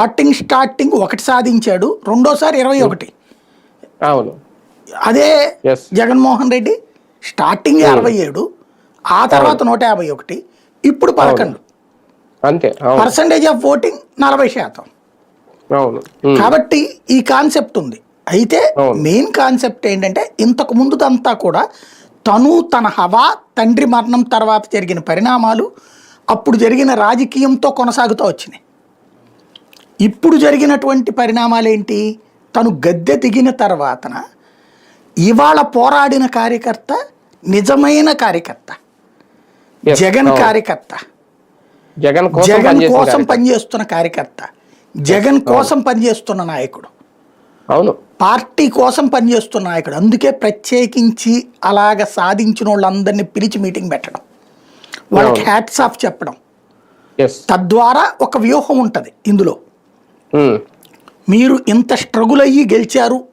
Starting starting ఒకటి సాధించాడు రెండోసారి ఇరవై ఒకటి. అవును. అదే. జగన్మోహన్ రెడ్డి స్టార్టింగ్ అరవై ఏడు ఆ తర్వాత నూట యాభై ఒకటి ఇప్పుడు పదకొండు. అంతే పర్సంటేజ్ ఆఫ్ ఓటింగ్ నలభై శాతం. అవును. ఉమ్, కాబట్టి ఈ కాన్సెప్ట్ ఉంది. అయితే. మెయిన్ కాన్సెప్ట్ ఏంటంటే ఇంతకు ముందుదంతా కూడా తను తన హవా తండ్రి మరణం తర్వాత జరిగిన పరిణామాలు అప్పుడు జరిగిన రాజకీయంతో కొనసాగుతూ వచ్చినాయి. ఇప్పుడు జరిగినటువంటి పరిణామాలు ఏంటి తను గద్దె దిగిన తర్వాతన ఇవాళ పోరాడిన కార్యకర్త నిజమైన కార్యకర్త. జగన్. కార్యకర్త. జగన్ కోసం జగన్ కోసం. పనిచేస్తున్న కార్యకర్త. జగన్ కోసం పనిచేస్తున్న నాయకుడు. అవును. పార్టీ కోసం పనిచేస్తున్న నాయకుడు. అందుకే ప్రత్యేకించి అలాగ సాధించిన వాళ్ళందరినీ పిలిచి మీటింగ్ పెట్టడం. వాళ్ళకి. హ్యాట్స్ ఆఫ్ చెప్పడం. తద్వారా ఒక వ్యూహం ఉంటుంది ఇందులో. మీరు ఇంత స్ట్రగుల్ అయ్యి గెలిచారు.